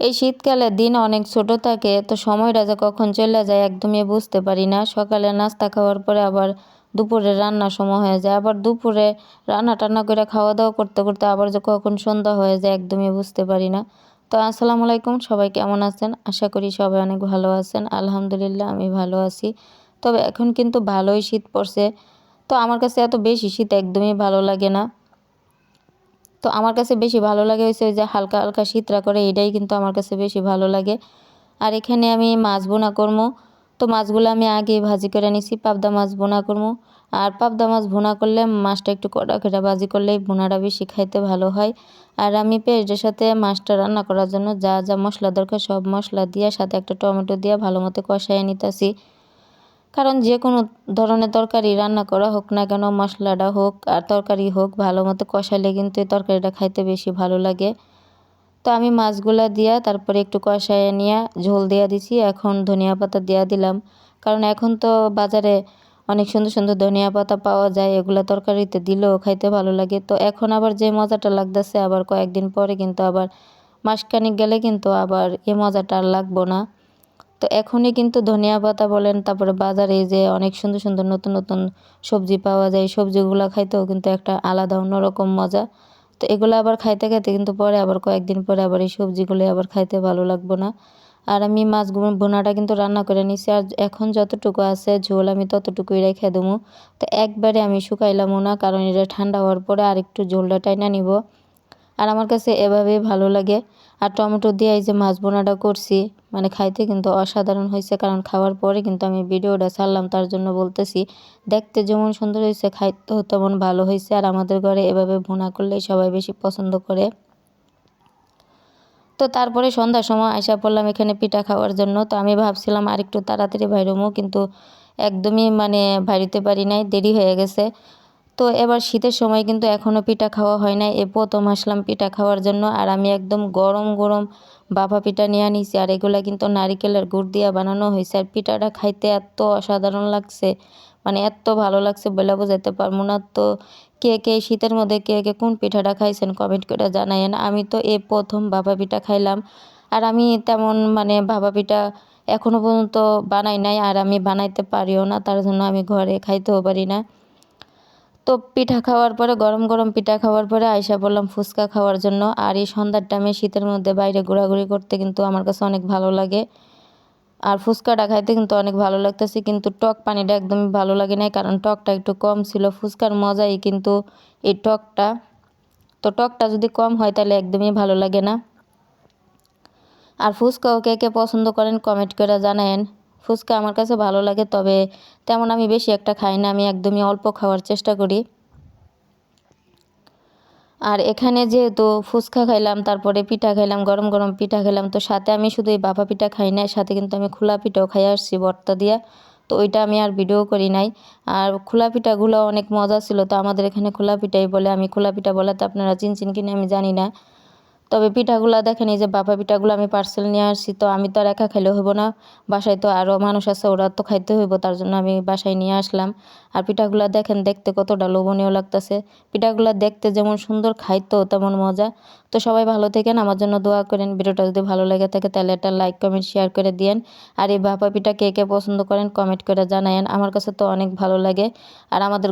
এই শীতকালে দিন অনেক ছোট থাকে, তো সময়টা যে কখন চলে যায় একদমই বুঝতে পারি না। সকালে নাস্তা খাওয়ার পরে আবার দুপুরে রান্না সময় হয়ে যায়। আবার দুপুরে রান্না টান্না করে খাওয়া দাওয়া করতে করতে আবার যে কখন সন্ধ্যা হয়ে যায় একদমই বুঝতে পারি না। তো আসসালামু আলাইকুম, সবাই কেমন আছেন? আশা করি সবাই অনেক ভালো আছেন। আলহামদুলিল্লাহ আমি ভালো আছি। তবে এখন কিন্তু ভালোই শীত পড়ছে। তো আমার কাছে এত বেশি শীত একদমই ভালো লাগে না। তো আমার কাছে বেশি ভালো লাগে হয়েছে যে হালকা হালকা শীতরা করে এটাই কিন্তু আমার কাছে বেশি ভালো লাগে। আর এখানে আমি মাছ বোনা করব তো মাছগুলো আমি আগে ভাজি করে নিছি, পাবদা মাছ বোনা করব আর পাবদা মাছ ভুনা করলে মাছটা একটু কড়া কড়া ভাজি করলে ভুনাটা বেশি খাইতে ভালো হয়। আর আমি পেঁয়াজের সাথে মাছটা রান্না করার জন্য যা যা মশলা দরকার সব মশলা দিয়ে, সাথে একটা টমেটো দিয়ে ভালো মতো কষাই নিতেছি। কারণ যে কোনো ধরনের তরকারি রান্না করা হোক না কেন, মশলাটা হোক আর তরকারি হোক, ভালো মতো কষালে কিন্তু এই তরকারিটা খাইতে বেশি ভালো লাগে। তো আমি মাছগুলা দিয়া তারপরে একটু কষায় নিয়ে ঝোল দিয়া দিছি, এখন ধনিয়া পাতা দিয়া দিলাম। কারণ এখন তো বাজারে অনেক সুন্দর সুন্দর ধনিয়া পাতা পাওয়া যায়, এগুলো তরকারিতে দিলেও খাইতে ভালো লাগে। তো এখন আবার যে মজাটা লাগতেছে, আবার কয়েকদিন পরে কিন্তু আবার মাসখানিক গেলে কিন্তু আবার এ মজাটা আর লাগবো না। তো এখনই কিন্তু ধনিয়া পাতা বলেন, তারপরে বাজারে যে অনেক সুন্দর সুন্দর নতুন নতুন সবজি পাওয়া যায় সবজিগুলো খাইতেও কিন্তু একটা আলাদা অন্যরকম মজা। তো এগুলো আবার খাইতে খাইতে কিন্তু পরে আবার কয়েকদিন পরে আবার এই সবজিগুলো আবার খাইতে ভালো লাগবো না। আর আমি মাছ বোনাটা কিন্তু রান্না করে নিছি, আর এখন যতটুকু আছে ঝোল আমি ততটুকুই রেখে দেবো। তো একবারে আমি শুকাইলামও না, কারণ এটা ঠান্ডা হওয়ার পরে আর একটু ঝোলটা টাইনা নিব। আর আমার কাছে এভাবেই ভালো লাগে। আর টমেটো দিয়ে এই যে মাছ বোনাটা করছি মানে খাইতে কিন্তু অসাধারণ হয়েছে, কারণ খাওয়ার পরে কিন্তু আমি ভিডিওটা ছাড়লাম, তার জন্য বলতেছি, দেখতে যেমন সুন্দর হয়েছে, খাইতেও তেমন ভালো হয়েছে, আর আমাদের ঘরে এভাবে ভুনা করলেই সবাই বেশি পছন্দ করে। তো তারপরে সন্ধ্যার সময় আশা পড়লাম এখানে পিঠা খাওয়ার জন্য, তো আমি ভাবছিলাম আর একটু তাড়াতাড়ি বাইরমো কিন্তু একদমই মানে বাইরিতে পারি নাই, দেরি হয়ে গেছে। তো এবার শীতের সময় কিন্তু এখনও পিঠা খাওয়া হয় না এ প্রথম আসলাম পিঠা খাওয়ার জন্য আর আমি একদম গরম গরম বাফা পিঠা নিয়ে নিছি আর এগুলা কিন্তু নারিকেলের গুড় দিয়ে বানানো হয়েছে। আর পিঠাটা খাইতে এত অসাধারণ লাগছে মানে এত ভালো লাগছে বলে বোঝাতে পারব না। তো কে কে শীতের মধ্যে কে কে কোন পিঠাটা খাইছেন কমেন্ট করে জানাইন আমি তো এ প্রথম বাবা পিঠা খাইলাম। আর আমি তেমন মানে বাবা পিঠা এখনও পর্যন্ত বানাই নাই। আর আমি বানাইতে পারিও না, তার জন্য আমি ঘরে খাইতেও পারি না। তো পিঠা খাওয়ার পরে, গরম গরম পিঠা খাওয়ার পরে আয়সা বললাম ফুচকা খাওয়ার জন্য। আর এই সন্ধ্যার টাইমে শীতের মধ্যে বাইরে ঘোরাঘুরি করতে কিন্তু আমার কাছে অনেক ভালো লাগে। আর ফুচকাটা খাইতে কিন্তু অনেক ভালো লাগতেছে, কিন্তু টক পানিটা একদমই ভালো লাগে না কারণ টকটা একটু কম ছিল। ফুচকার মজাই কিন্তু এই টকটা। তো টকটা যদি কম হয় তাহলে একদমই ভালো লাগে না। আর ফুচকাও কে কে পছন্দ করেন কমেন্ট করে জানায়েন। ফুচকা আমার কাছে ভালো লাগে, তবে তেমন আমি বেশি একটা খাই না, আমি একদমই অল্প খাওয়ার চেষ্টা করি। আর এখানে যেহেতু ফুচকা খাইলাম, তারপরে পিঠা খাইলাম, গরম গরম পিঠা খাইলাম, তো সাথে আমি শুধু এই বাফা পিঠা খাই না সাথে কিন্তু আমি খোলা পিঠাও খাই আসছি বর্তা দিয়া, তো ওইটা আমি আর ভিডিও করি নাই। আর খোলা পিঠাগুলো অনেক মজা ছিল, তো আমাদের এখানে খোলা পিঠাই বলে, আমি খোলা পিঠা বলে তো আপনারা চিনচিন কিনে আমি জানি না। তবে পিঠাগুলো দেখেন, এই যে বাপা পিঠাগুলো আমি পার্সেল নিয়ে আসছি, তো আমি তো আর একা খাইলে হইব না। বাসায় তো আরও মানুষ আছে, ওরা তো খাইতে হইব, তার জন্য আমি বাসায় নিয়ে আসলাম। আর পিঠাগুলো দেখেন, দেখতে কতটা লোভনীয় লাগতেছে। পিঠাগুলো দেখতে যেমন সুন্দর, খাইতেও তেমন মজা। তো সবাই ভালো থাকেন, আমার জন্য দোয়া করেন। ভিডিওটা যদি ভালো লেগে থাকে, তাহলে একটা লাইক কমেন্ট শেয়ার করে দিয়েন। আর এই বাপা পিঠা কে কে পছন্দ করেন কমেন্ট করে জানায়েন। আমার কাছে তো অনেক ভালো লাগে। আর আমাদের